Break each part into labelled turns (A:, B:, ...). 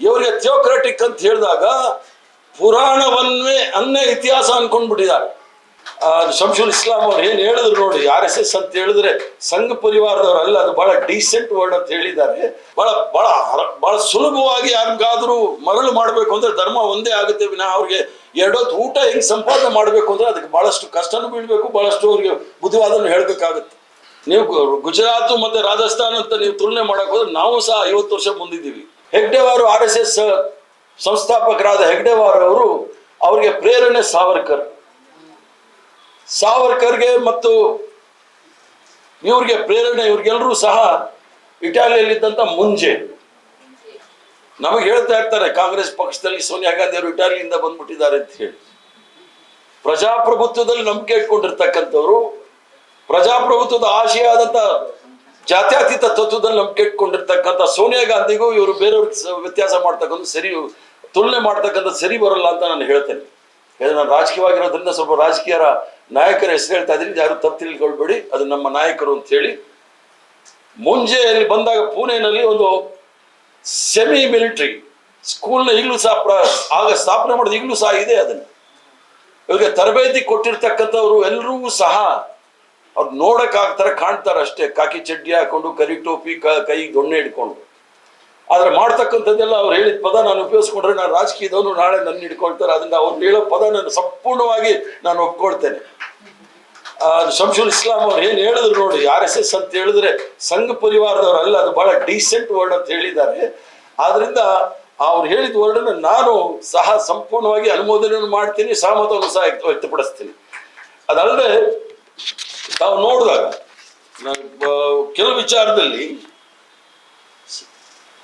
A: ಇವರಿಗೆ ಥಿಯೋಕ್ರೆಟಿಕ್ ಅಂತ ಹೇಳಿದಾಗ ಪುರಾಣವನ್ನೇ ಅನ್ನೇ ಇತಿಹಾಸ ಅನ್ಕೊಂಡ್ಬಿಟ್ಟಿದ್ದಾರೆ. ಶಂಶುಲ್ ಇಸ್ಲಾಂ ಅವ್ರು ಏನು ಹೇಳಿದ್ರು ನೋಡಿ, ಆರ್ ಎಸ್ ಎಸ್ ಅಂತ ಹೇಳಿದ್ರೆ ಸಂಘ ಪರಿವಾರದವರಲ್ಲ, ಅದು ಬಹಳ ಡೀಸೆಂಟ್ ವರ್ಡ್ ಅಂತ ಹೇಳಿದ್ದಾರೆ. ಬಹಳ ಬಹಳ ಬಹಳ ಸುಲಭವಾಗಿ ಯಾರಿಗಾದ್ರೂ ಮರಳು ಮಾಡಬೇಕು ಅಂದ್ರೆ ಧರ್ಮ ಒಂದೇ ಆಗುತ್ತೆ, ವಿನಃ ಅವ್ರಿಗೆ ಎರಡೊತ್ತು ಊಟ ಹೆಂಗ್ ಸಂಪಾದನೆ ಮಾಡಬೇಕು ಅಂದ್ರೆ ಅದಕ್ಕೆ ಬಹಳಷ್ಟು ಕಷ್ಟನೂ ಬೀಳ್ಬೇಕು, ಬಹಳಷ್ಟು ಅವ್ರಿಗೆ ಬುದ್ಧಿವಾದನ್ನು ಹೇಳಬೇಕಾಗುತ್ತೆ. ನೀವು ಗುಜರಾತ್ ಮತ್ತೆ ರಾಜಸ್ಥಾನ್ ಅಂತ ನೀವು ತುಲನೆ ಮಾಡಕ್ ಹೋದ್ರೆ ನಾವು ಸಹ ಐವತ್ತು ವರ್ಷ ಮುಂದಿದ್ದೀವಿ. ಹೆಗ್ಡೆವಾರು ಆರ್ ಎಸ್ ಎಸ್ ಸಂಸ್ಥಾಪಕರಾದ ಹೆಗ್ಡೆವಾರ್ ಅವರು ಅವರಿಗೆ ಪ್ರೇರಣೆ ಸಾವರ್ಕರ್. ಸಾವರ್ಕರ್ಗೆ ಮತ್ತು ಇವ್ರಿಗೆ ಪ್ರೇರಣೆ ಇವ್ರಿಗೆಲ್ಲರೂ ಸಹ ಇಟಾಲಿಯಲ್ಲಿದ್ದಂಥ ಮುಂಜೆ. ನಮಗೆ ಹೇಳ್ತಾ ಇರ್ತಾರೆ, ಕಾಂಗ್ರೆಸ್ ಪಕ್ಷದಲ್ಲಿ ಸೋನಿಯಾ ಗಾಂಧಿ ಅವರು ಇಟಾಲಿಯಿಂದ ಬಂದ್ಬಿಟ್ಟಿದ್ದಾರೆ ಅಂತ ಹೇಳಿ. ಪ್ರಜಾಪ್ರಭುತ್ವದಲ್ಲಿ ನಂಬಿಕೆ ಇಟ್ಕೊಂಡಿರ್ತಕ್ಕಂಥವ್ರು, ಪ್ರಜಾಪ್ರಭುತ್ವದ ಆಶಯ ಆದಂತ ಜಾತ್ಯತೀತ ತತ್ವದಲ್ಲಿ ನಂಬಿಕೆ ಇಟ್ಕೊಂಡಿರ್ತಕ್ಕಂಥ ಸೋನಿಯಾ ಗಾಂಧಿಗೂ ಇವರು ಬೇರೆಯವ್ರಿಗೆ ವ್ಯತ್ಯಾಸ ಮಾಡ್ತಕ್ಕಂಥ ಸರಿ, ತುಲನೆ ಮಾಡ್ತಕ್ಕಂಥ ಸರಿ ಬರಲ್ಲ ಅಂತ ನಾನು ಹೇಳ್ತೇನೆ. ನಾನು ರಾಜಕೀಯವಾಗಿರೋದ್ರಿಂದ ಸ್ವಲ್ಪ ರಾಜಕೀಯರ ನಾಯಕರ ಹೆಸರು ಹೇಳ್ತಾ ಇದ್ದೀನಿ. ಯಾರು ತಪ್ಪು ತಿಳ್ಕೊಳ್ಬೇಡಿ. ಅದು ನಮ್ಮ ನಾಯಕರು ಅಂತ ಹೇಳಿ. ಮುಂಜೆಯಲ್ಲಿ ಬಂದಾಗ ಪುಣೆನಲ್ಲಿ ಒಂದು ಸೆಮಿ ಮಿಲಿಟರಿ ಸ್ಕೂಲ್ನ ಈಗಲೂ ಸಹ ಆಗ ಸ್ಥಾಪನೆ ಮಾಡೋದು ಈಗಲೂ ಸಹ ಇದೆ ಅದನ್ನು. ಇವರಿಗೆ ತರಬೇತಿ ಕೊಟ್ಟಿರ್ತಕ್ಕಂಥವ್ರು ಎಲ್ಲರೂ ಸಹ ಅವ್ರು ನೋಡಕ್ ಆಗ್ತಾರೆ, ಕಾಣ್ತಾರೆ ಅಷ್ಟೇ. ಕಾಕಿ ಚಡ್ಡಿ ಹಾಕೊಂಡು, ಕರಿ ಟೋಪಿ, ಕ- ಕೈ ದೊಣ್ಣೆ ಹಿಡ್ಕೊಂಡು. ಆದ್ರೆ ಮಾಡ್ತಕ್ಕಂಥದ್ದೆಲ್ಲ ಅವ್ರು ಹೇಳಿದ ಪದ ನಾನು ಉಪಯೋಗಿಸ್ಕೊಂಡ್ರೆ ನಾನು ರಾಜಕೀಯದವನು, ನಾಳೆ ನನ್ನ ಹಿಡ್ಕೊಳ್ತಾರೆ. ಅದನ್ನ ಅವ್ರು ಹೇಳೋ ಪದ ನಾನು ಸಂಪೂರ್ಣವಾಗಿ ನಾನು ಒಪ್ಕೊಳ್ತೇನೆ. ಶಂಶುಲ್ ಇಸ್ಲಾಂ ಅವ್ರು ಏನು ಹೇಳಿದ್ರು ನೋಡಿ, ಆರ್ ಎಸ್ ಎಸ್ ಅಂತ ಹೇಳಿದ್ರೆ ಸಂಘ ಪರಿವಾರದವರಲ್ಲ, ಅದು ಬಹಳ ಡೀಸೆಂಟ್ ವರ್ಡ್ ಅಂತ ಹೇಳಿದ್ದಾರೆ. ಆದ್ರಿಂದ ಅವ್ರು ಹೇಳಿದ ವರ್ಡನ್ನು ನಾನು ಸಹ ಸಂಪೂರ್ಣವಾಗಿ ಅನುಮೋದನೆಯನ್ನು ಮಾಡ್ತೀನಿ, ಸಹಮತವನ್ನು ಸಹ ವ್ಯಕ್ತ- ವ್ಯಕ್ತಪಡಿಸ್ತೀನಿ. ಅದಲ್ಲದೆ ತಾವು ನೋಡಿದಾಗ ಕೆಲವು ವಿಚಾರದಲ್ಲಿ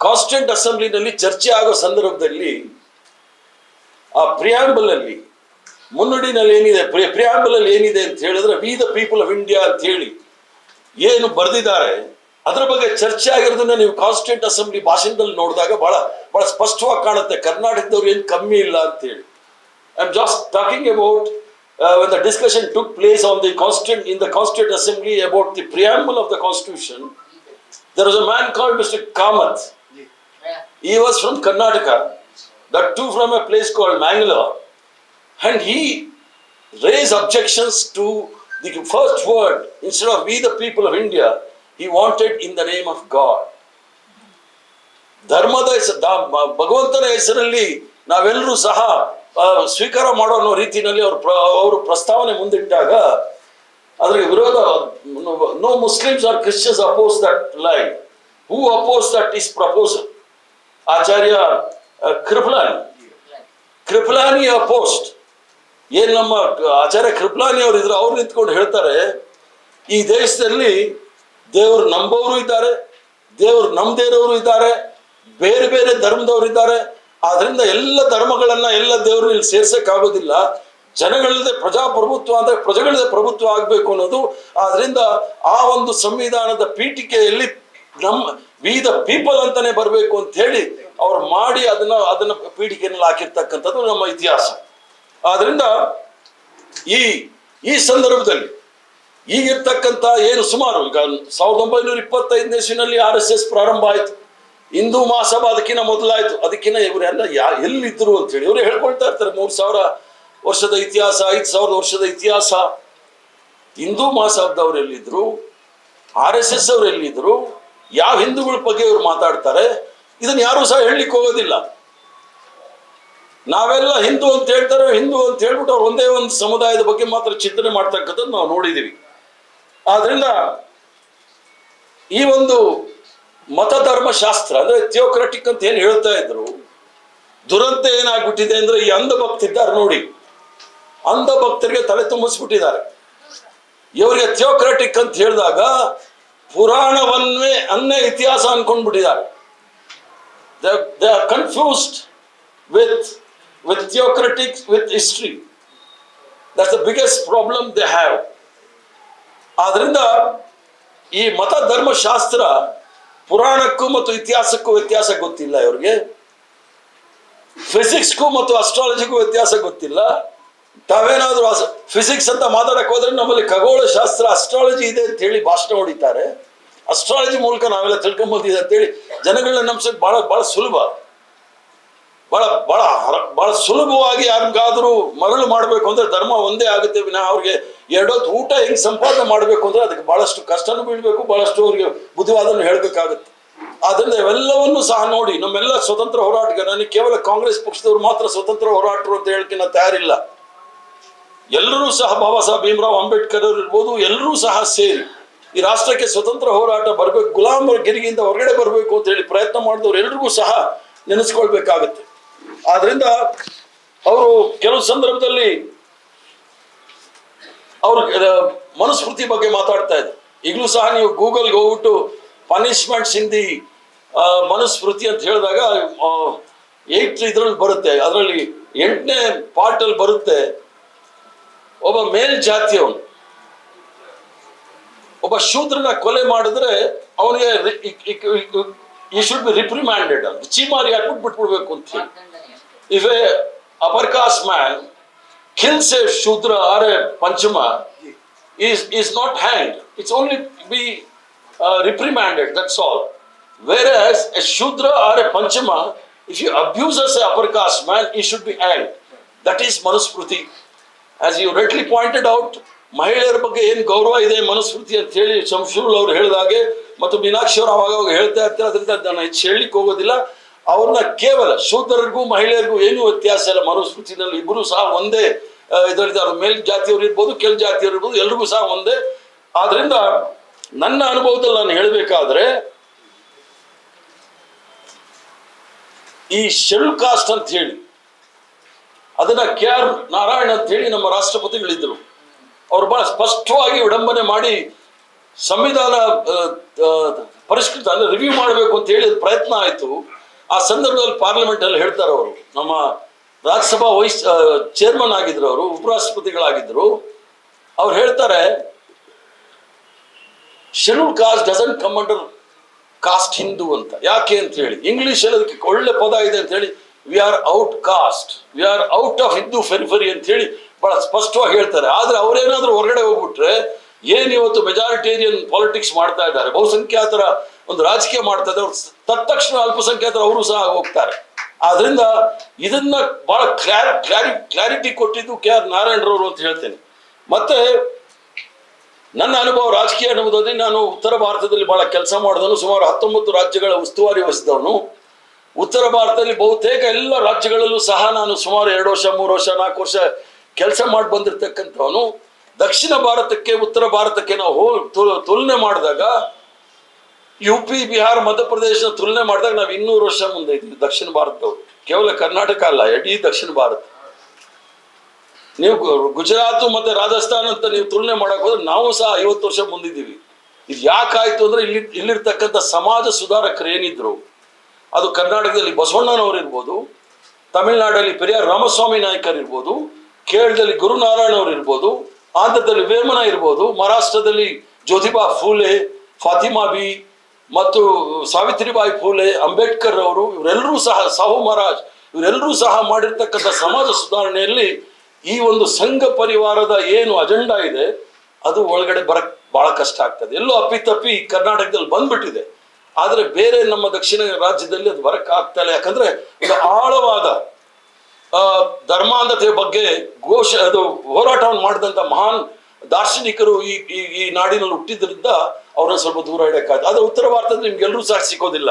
A: ಕಾನ್ಸ್ಟೆಂಟ್ ಅಸೆಂಬ್ಲಿನಲ್ಲಿ ಚರ್ಚೆ ಆಗೋ ಸಂದರ್ಭದಲ್ಲಿ ಆ ಪ್ರಿಯಾಂಬಲ್ ಅಲ್ಲಿ ಮುನ್ನುಡಿನಲ್ಲಿ ಏನಿದೆ ಪ್ರಿಯಾಂಬಲ್ ಅಲ್ಲಿ ಏನಿದೆ ಅಂತ ಹೇಳಿದ್ರೆ we the people of India ಅಂತ ಹೇಳಿ ಏನು ಬರೆದಿದ್ದಾರೆ, ಅದ್ರ ಬಗ್ಗೆ ಚರ್ಚೆ ಆಗಿರೋದನ್ನ ನೀವು ಕಾನ್ಸ್ಟೆಂಟ್ ಅಸೆಂಬ್ಲಿ ಭಾಷಣದಲ್ಲಿ ನೋಡಿದಾಗ ಬಹಳ ಬಹಳ ಸ್ಪಷ್ಟವಾಗಿ ಕಾಣುತ್ತೆ. ಕರ್ನಾಟಕದವ್ರು ಏನು ಕಮ್ಮಿ ಇಲ್ಲ ಅಂತ ಹೇಳಿ. I am just talking about when the discussion took place on the constituent in the constituent assembly about the preamble of the constitution there was a man called mr kamath he was from karnataka that too from a place called mangalore and he raised objections to the first word instead of we the people of india he wanted in the name of god ಧರ್ಮದ ಹೆಸ- the- ಮ- ಭಗವಂತನ ಹೆಸರಲ್ಲಿ ನಾವೆಲ್ಲರೂ ಸಹ ಆ, ಸ್ವೀಕಾರ ಮಾಡೋ ಅನ್ನೋ ರೀತಿಯಲ್ಲಿ ಅವರು ಅವರು ಪ್ರಸ್ತಾವನೆ ಮುಂದಿಟ್ಟಾಗ ಅದಕ್ಕೆ ವಿರೋಧ, no Muslims or Christians opposed that line who opposed that is proposal Acharya Kripalani. Kripalani opposed ಏನ್ ನಮ್ಮ ಆಚಾರ್ಯ ಕೃಪ್ಲಾನಿ ಅವರು ಇದ್ರು, ಅವ್ರು ನಿಂತ್ಕೊಂಡು ಹೇಳ್ತಾರೆ, ಈ ದೇಶದಲ್ಲಿ ದೇವರು ನಂಬೋರು ಇದ್ದಾರೆ, ದೇವರು ನಂಬದೇ ಇದ್ದಾರೆ, ಬೇರೆ ಬೇರೆ ಧರ್ಮದವರು ಇದ್ದಾರೆ ಆದ್ರಿಂದ ಎಲ್ಲ ಧರ್ಮಗಳನ್ನ ಎಲ್ಲ ದೇವರು ಇಲ್ಲಿ ಸೇರ್ಸಕ್ ಆಗೋದಿಲ್ಲ. ಜನಗಳದೇ ಪ್ರಜಾಪ್ರಭುತ್ವ ಅಂದ್ರೆ ಪ್ರಜೆಗಳದೇ ಪ್ರಭುತ್ವ ಆಗ್ಬೇಕು ಅನ್ನೋದು. ಆದ್ರಿಂದ ಆ ಒಂದು ಸಂವಿಧಾನದ ಪೀಠಿಕೆಯಲ್ಲಿ ನಮ್ಮ ವಿ ದ ಪೀಪಲ್ ಅಂತಾನೆ ಬರಬೇಕು ಅಂತ ಹೇಳಿ ಅವ್ರು ಮಾಡಿ ಅದನ್ನ ಅದನ್ನ ಪೀಠಿಕೆಯಲ್ಲಿ ಹಾಕಿರ್ತಕ್ಕಂಥದ್ದು ನಮ್ಮ ಇತಿಹಾಸ. ಆದ್ರಿಂದ ಈ ಈ ಸಂದರ್ಭದಲ್ಲಿ ಈಗಿರ್ತಕ್ಕಂಥ ಏನು ಸುಮಾರು, ಈಗ ಸಾವಿರದ ಒಂಬೈನೂರ ಇಪ್ಪತ್ತೈದನೇ ಇಸ್ವಿನಲ್ಲಿ ಆರ್ ಎಸ್ ಎಸ್ ಪ್ರಾರಂಭ ಆಯಿತು. ಹಿಂದೂ ಮಹಾಸಭಾ ಅದಕ್ಕಿಂತ ಮೊದಲಾಯ್ತು. ಅದಕ್ಕಿಂತ ಇವರೆಲ್ಲ ಯಾ ಎಲ್ಲಿದ್ರು ಅಂತ ಹೇಳಿ ಇವರು ಹೇಳ್ಕೊಳ್ತಾ ಇರ್ತಾರೆ. ಮೂರು ಸಾವಿರ ವರ್ಷದ ಇತಿಹಾಸ, ಐದು ಸಾವಿರದ ವರ್ಷದ ಇತಿಹಾಸ. ಹಿಂದೂ ಮಹಾಸಭಾದವ್ರು ಎಲ್ಲಿದ್ರು ಆರ್ ಎಸ್ ಎಸ್ ಅವ್ರು ಎಲ್ಲಿದ್ರು ಯಾವ ಹಿಂದೂಗಳ ಬಗ್ಗೆ ಇವ್ರು ಮಾತಾಡ್ತಾರೆ? ಇದನ್ನ ಯಾರು ಸಹ ಹೇಳಲಿಕ್ಕೆ ಹೋಗೋದಿಲ್ಲ. ನಾವೆಲ್ಲ ಹಿಂದೂ ಅಂತ ಹೇಳ್ತಾರೆ, ಹಿಂದೂ ಅಂತ ಹೇಳ್ಬಿಟ್ಟು ಅವ್ರು ಒಂದೇ ಒಂದು ಸಮುದಾಯದ ಬಗ್ಗೆ ಮಾತ್ರ ಚಿಂತನೆ ಮಾಡ್ತಕ್ಕಂಥದ್ದು ನಾವು ನೋಡಿದ್ದೀವಿ ಆದ್ರಿಂದ ಈ ಒಂದು ಮತಧರ್ಮ ಶಾಸ್ತ್ರ ಅಂದ್ರೆ ಥಿಯೋಕ್ರಟಿಕ್ ಅಂತ ಏನು ಹೇಳ್ತಾ ಇದ್ರು, ದುರಂತ ಏನಾಗ್ಬಿಟ್ಟಿದೆ ಅಂದ್ರೆ ಈ ಅಂಧ ಭಕ್ತಿದ್ದಾರೆ ನೋಡಿ ಅಂಧ ಭಕ್ತರಿಗೆ ತಲೆ ತುಂಬಿಸ್ಬಿಟ್ಟಿದ್ದಾರೆ. ಇವರಿಗೆ ಥಿಯೋಕ್ರಟಿಕ್ ಅಂತ ಹೇಳಿದಾಗ ಪುರಾಣವನ್ನೇ ಅನ್ನೇ ಇತಿಹಾಸ ಅನ್ಕೊಂಡ್ಬಿಟ್ಟಿದ್ದಾರೆ. They are confused with with theocratic with history that's the biggest problem they have ಆದ್ರಿಂದ ಈ ಮತ ಧರ್ಮಶಾಸ್ತ್ರ ಪುರಾಣಕ್ಕೂ ಮತ್ತು ಇತಿಹಾಸಕ್ಕೂ ವ್ಯತ್ಯಾಸ ಗೊತ್ತಿಲ್ಲ ಇವ್ರಿಗೆ. ಫಿಸಿಕ್ಸ್ಗೂ ಮತ್ತು ಅಸ್ಟ್ರಾಲಜಿಗೂ ವ್ಯತ್ಯಾಸ ಗೊತ್ತಿಲ್ಲ. ತಾವೇನಾದ್ರೂ ಫಿಸಿಕ್ಸ್ ಅಂತ ಮಾತಾಡಕ್ ಹೋದ್ರೆ ನಮ್ಮಲ್ಲಿ ಖಗೋಳ ಶಾಸ್ತ್ರ ಅಸ್ಟ್ರಾಲಜಿ ಇದೆ ಅಂತ ಹೇಳಿ ಭಾಷಣ ಹೊಡಿತಾರೆ ಅಸ್ಟ್ರಾಲಜಿ ಮೂಲಕ ನಾವೆಲ್ಲ ತಿಳ್ಕೊಂಬೋದಿದೆ ಅಂತೇಳಿ ಜನಗಳನ್ನ ನಂಬಿಸೋದು ಬಹಳ ಬಹಳ ಸುಲಭ. ಬಹಳ ಬಹಳ ಬಹಳ ಸುಲಭವಾಗಿ ಯಾರಿಗಾದ್ರೂ ಮರಳು ಮಾಡಬೇಕು ಅಂದ್ರೆ ಧರ್ಮ ಒಂದೇ ಆಗುತ್ತೆ. ವಿನಃ ಅವ್ರಿಗೆ ಎರಡೊತ್ತು ಊಟ ಹೆಂಗ್ ಸಂಪಾದನೆ ಮಾಡಬೇಕು ಅಂದ್ರೆ ಅದಕ್ಕೆ ಬಹಳಷ್ಟು ಕಷ್ಟನೂ ಬೀಳ್ಬೇಕು, ಬಹಳಷ್ಟು ಅವ್ರಿಗೆ ಬುದ್ಧಿವಾದನ್ನು ಹೇಳಬೇಕಾಗುತ್ತೆ. ಆದ್ರಿಂದ ಇವೆಲ್ಲವನ್ನು ಸಹ ನೋಡಿ, ನಮ್ಮೆಲ್ಲ ಸ್ವತಂತ್ರ ಹೋರಾಟಗಾರ ನನಗೆ ಕೇವಲ ಕಾಂಗ್ರೆಸ್ ಪಕ್ಷದವ್ರು ಮಾತ್ರ ಸ್ವತಂತ್ರ ಹೋರಾಟರು ಅಂತ ಹೇಳಕ್ಕೆ ತಯಾರಿಲ್ಲ. ಎಲ್ಲರೂ ಸಹ ಬಾಬಾ ಸಾಹೇಬ್ ಭೀಮರಾವ್ ಅಂಬೇಡ್ಕರ್ ಅವರು ಇರ್ಬೋದು, ಎಲ್ಲರೂ ಸಹ ಸೇರಿ ಈ ರಾಷ್ಟ್ರಕ್ಕೆ ಸ್ವತಂತ್ರ ಹೋರಾಟ ಬರಬೇಕು, ಗುಲಾಮರ ಗಿರಿಗಿಂದ ಹೊರಗಡೆ ಬರಬೇಕು ಅಂತ ಹೇಳಿ ಪ್ರಯತ್ನ ಮಾಡಿದವ್ರು ಎಲ್ರಿಗೂ ಸಹ ನೆನೆಸ್ಕೊಳ್ಬೇಕಾಗತ್ತೆ. ಆದ್ರಿಂದ ಅವರು ಕೆಲವು ಸಂದರ್ಭದಲ್ಲಿ ಅವರು ಮನುಸ್ಮೃತಿ ಬಗ್ಗೆ ಮಾತಾಡ್ತಾ ಇದ್ರು. ಈಗಲೂ ಸಹ ನೀವು ಗೂಗಲ್ಗೆ ಹೋಗ್ಬಿಟ್ಟು ಪನಿಷ್ಮೆಂಟ್ಸ್ ದಿ ಮನುಸ್ಮೃತಿ ಅಂತ ಹೇಳಿದಾಗ ಏಟ್ ಇದ್ರಲ್ಲಿ ಬರುತ್ತೆ. ಅದರಲ್ಲಿ ಎಂಟನೇ ಪಾರ್ಟಲ್ಲಿ ಬರುತ್ತೆ. ಒಬ್ಬ ಮೇಲ್ ಜಾತಿಯವನು ಒಬ್ಬ ಶೂದ್ರನ ಕೊಲೆ ಮಾಡಿದ್ರೆ ಅವನಿಗೆ ಈ ಶುಡ್ ಬಿ ರಿಪ್ರಿಮ್ಯಾಂಡೆಡ್ ಚೀಮಾರಿ ಹಾಕ್ಬಿಟ್ಟು ಬಿಟ್ಬಿಡ್ಬೇಕು ಅಂತ ಹೇಳಿ. if a upper caste man kills a Shudra or a Panchama, is, is not hanged. It's only be uh, reprimanded, that's all. Whereas a Shudra or a Panchama, if you abuse as a upper caste man, he should be hanged. That is Manusmruti. As you rightly pointed out, ಮಹಿಳೆಯರ ಬಗ್ಗೆ ಏನು ಗೌರವ ಇದೆ ಮನುಸ್ಮೃತಿ ಅಂತ ಹೇಳಿ ಶಂಶೂಲ್ ಅವರು ಹೇಳಿದಾಗೆ ಮತ್ತು ಮೀನಾಕ್ಷಿ ಅವರು ಅವಾಗ ಅವಾಗ ಹೇಳ್ತಾ ಇರ್ತಾರೆ ಅದರಿಂದ ನಾನು ಹೆಚ್ಚು ಹೇಳಲಿಕ್ಕೆ ಹೋಗೋದಿಲ್ಲ ಅವ್ರನ್ನ ಕೇವಲ ಶೂದ್ರರಿಗೂ ಮಹಿಳೆಯರಿಗೂ ಏನೂ ವ್ಯತ್ಯಾಸ ಇಲ್ಲ. ಮನುಸ್ಮೃತಿನಲ್ಲಿ ಇಬ್ಬರು ಸಹ ಒಂದೇ ಇದರಲ್ಲಿ ಮೇಲ್ ಜಾತಿಯವರು ಇರ್ಬೋದು, ಕೆಲ್ ಜಾತಿಯವರು ಇರ್ಬೋದು, ಎಲ್ರಿಗೂ ಸಹ ಒಂದೇ. ಆದ್ರಿಂದ ನನ್ನ ಅನುಭವದಲ್ಲಿ ನಾನು ಹೇಳಬೇಕಾದ್ರೆ, ಈ ಶೆಡ್ಯೂಲ್ ಕಾಸ್ಟ್ ಅಂತ ಹೇಳಿ, ಅದನ್ನ ಕೆ ಆರ್ ನಾರಾಯಣ್ ಅಂತ ಹೇಳಿ ನಮ್ಮ ರಾಷ್ಟ್ರಪತಿ ಹೇಳಿದ್ರು. ಅವ್ರು ಬಹಳ ಸ್ಪಷ್ಟವಾಗಿ ವಿಡಂಬನೆ ಮಾಡಿ ಸಂವಿಧಾನ ಪರಿಷ್ಕೃತ, ಅಂದ್ರೆ ರಿವ್ಯೂ ಮಾಡಬೇಕು ಅಂತ ಹೇಳಿ ಪ್ರಯತ್ನ ಆಯಿತು. ಆ ಸಂದರ್ಭದಲ್ಲಿ ಪಾರ್ಲಿಮೆಂಟ್ ಅಲ್ಲಿ ಹೇಳ್ತಾರೆ ಅವರು, ನಮ್ಮ ರಾಜ್ಯಸಭಾ ವೈಸ್ ಚೇರ್ಮನ್ ಆಗಿದ್ರು ಅವರು, ಉಪರಾಷ್ಟ್ರಪತಿಗಳಾಗಿದ್ರು. ಅವ್ರು ಹೇಳ್ತಾರೆ schedule caste doesn't come under caste Hindu ಅಂತ. ಯಾಕೆ ಅಂತ ಹೇಳಿ ಇಂಗ್ಲಿಷ್ ಅದಕ್ಕೆ ಒಳ್ಳೆ ಪದ ಇದೆ ಅಂತ ಹೇಳಿ we are out caste we are out of Hindu periphery ಅಂತ ಹೇಳಿ ಬಹಳ ಸ್ಪಷ್ಟವಾಗಿ ಹೇಳ್ತಾರೆ. ಆದ್ರೆ ಅವರೇನಾದ್ರೂ ಹೊರಗಡೆ ಹೋಗ್ಬಿಟ್ರೆ ಏನ್ ಇವತ್ತು ಮೆಜಾರಿಟೇರಿಯನ್ ಪಾಲಿಟಿಕ್ಸ್ ಮಾಡ್ತಾ ಇದ್ದಾರೆ? ಬಹುಸಂಖ್ಯಾತರ ಒಂದು ರಾಜಕೀಯ ಮಾಡ್ತಾ ಇದ್ದಾರೆ. ತತ್ಕ್ಷಣ ಅಲ್ಪಸಂಖ್ಯಾತರು ಅವರು ಸಹ ಹೋಗ್ತಾರೆ. ಆದ್ರಿಂದ ಇದನ್ನ ಬಹಳ ಕ್ಲಾರಿ ಕ್ಲಾರಿ, ಕ್ಲಾರಿಟಿ ಕೊಟ್ಟಿದ್ದು ಕೆ ಆರ್ ನಾರಾಯಣರವರು ಅಂತ ಹೇಳ್ತೇನೆ. ಮತ್ತೆ ನನ್ನ ಅನುಭವ ರಾಜಕೀಯ ಅನುಭವದಲ್ಲಿ ನಾನು ಉತ್ತರ ಭಾರತದಲ್ಲಿ ಬಹಳ ಕೆಲಸ ಮಾಡಿದವನು, ಸುಮಾರು ಹತ್ತೊಂಬತ್ತು ರಾಜ್ಯಗಳ ಉಸ್ತುವಾರಿ ವಹಿಸಿದವನು. ಉತ್ತರ ಭಾರತದಲ್ಲಿ ಬಹುತೇಕ ಎಲ್ಲ ರಾಜ್ಯಗಳಲ್ಲೂ ಸಹ ನಾನು ಸುಮಾರು ಎರಡು ವರ್ಷ, ಮೂರು ವರ್ಷ, ನಾಲ್ಕು ವರ್ಷ ಕೆಲಸ ಮಾಡಿ ಬಂದಿರತಕ್ಕಂಥವನು. ದಕ್ಷಿಣ ಭಾರತಕ್ಕೆ, ಉತ್ತರ ಭಾರತಕ್ಕೆ ನಾವು ತುಲನೆ ಮಾಡಿದಾಗ ಯು ಪಿ ಬಿಹಾರ್ ಮಧ್ಯಪ್ರದೇಶ ತುಲನೆ ಮಾಡಿದಾಗ ನಾವು ಇನ್ನೂರು ವರ್ಷ ಮುಂದೆ ಇದ್ದೀವಿ ದಕ್ಷಿಣ ಭಾರತದವರು. ಕೇವಲ ಕರ್ನಾಟಕ ಅಲ್ಲ, ಇಡೀ ದಕ್ಷಿಣ ಭಾರತ. ನೀವು ಗುಜರಾತ್ ಮತ್ತೆ ರಾಜಸ್ಥಾನ ಅಂತ ನೀವು ತುಲನೆ ಮಾಡಕ್ ಹೋದ್ರೆ ನಾವು ಸಹ ಐವತ್ತು ವರ್ಷ ಮುಂದಿದ್ದೀವಿ ಇದು ಯಾಕಾಯ್ತು ಅಂದ್ರೆ ಇಲ್ಲಿ, ಇಲ್ಲಿರ್ತಕ್ಕಂಥ ಸಮಾಜ ಸುಧಾರಕರು ಏನಿದ್ರು, ಅದು ಕರ್ನಾಟಕದಲ್ಲಿ ಬಸವಣ್ಣನವರು ಇರ್ಬೋದು, ತಮಿಳುನಾಡಲ್ಲಿ ಪೆರಿಯಾರ್ ರಾಮಸ್ವಾಮಿ ನಾಯ್ಕರ್ ಇರ್ಬೋದು ಕೇರಳದಲ್ಲಿ ಗುರುನಾರಾಯಣ ಅವರು ಇರ್ಬೋದು ಆಂಧ್ರದಲ್ಲಿ ವೇಮನ ಇರ್ಬೋದು. ಮಹಾರಾಷ್ಟ್ರದಲ್ಲಿ ಜ್ಯೋತಿಬಾ ಫೂಲೆ, ಫಾತಿಮಾ ಬಿ ಮತ್ತು ಸಾವಿತ್ರಿಬಾಯಿ ಫೂಲೆ, ಅಂಬೇಡ್ಕರ್ ಅವರು ಇವರೆಲ್ಲರೂ ಸಹ, ಸಾಹು ಮಹಾರಾಜ್ ಇವರೆಲ್ಲರೂ ಸಹ ಮಾಡಿರ್ತಕ್ಕಂಥ ಸಮಾಜ ಸುಧಾರಣೆಯಲ್ಲಿ ಈ ಒಂದು ಸಂಘ ಪರಿವಾರದ ಏನು ಅಜೆಂಡಾ ಇದೆ, ಅದು ಒಳಗಡೆ ಬರಕ್ ಬಹಳ ಕಷ್ಟ ಆಗ್ತದೆ. ಎಲ್ಲೋ ಅಪ್ಪಿತಪ್ಪಿ ಕರ್ನಾಟಕದಲ್ಲಿ ಬಂದ್ಬಿಟ್ಟಿದೆ. ಆದರೆ ಬೇರೆ ನಮ್ಮ ದಕ್ಷಿಣ ರಾಜ್ಯದಲ್ಲಿ ಅದು ಬರಕ್ ಆಗ್ತಾ ಇಲ್ಲ. ಯಾಕಂದ್ರೆ ಒಂದು ಆಳವಾದ ಧರ್ಮಾಂಧತೆಯ ಬಗ್ಗೆ ಘೋಷ, ಅದು ಹೋರಾಟವನ್ನು ಮಾಡಿದಂತ ಮಹಾನ್ ದಾರ್ಶನಿಕರು ಈ ಈ ಈ ನಾಡಿನಲ್ಲಿ ಹುಟ್ಟಿದ್ರಿಂದ ಅವ್ರನ್ನ ಸ್ವಲ್ಪ ದೂರ ಇಡಕ್ಕಾಯ್ತು. ಆದ್ರೆ ಉತ್ತರ ಭಾರತದಲ್ಲಿ ನಿಮ್ಗೆಲ್ಲರೂ ಸಹ ಸಿಗೋದಿಲ್ಲ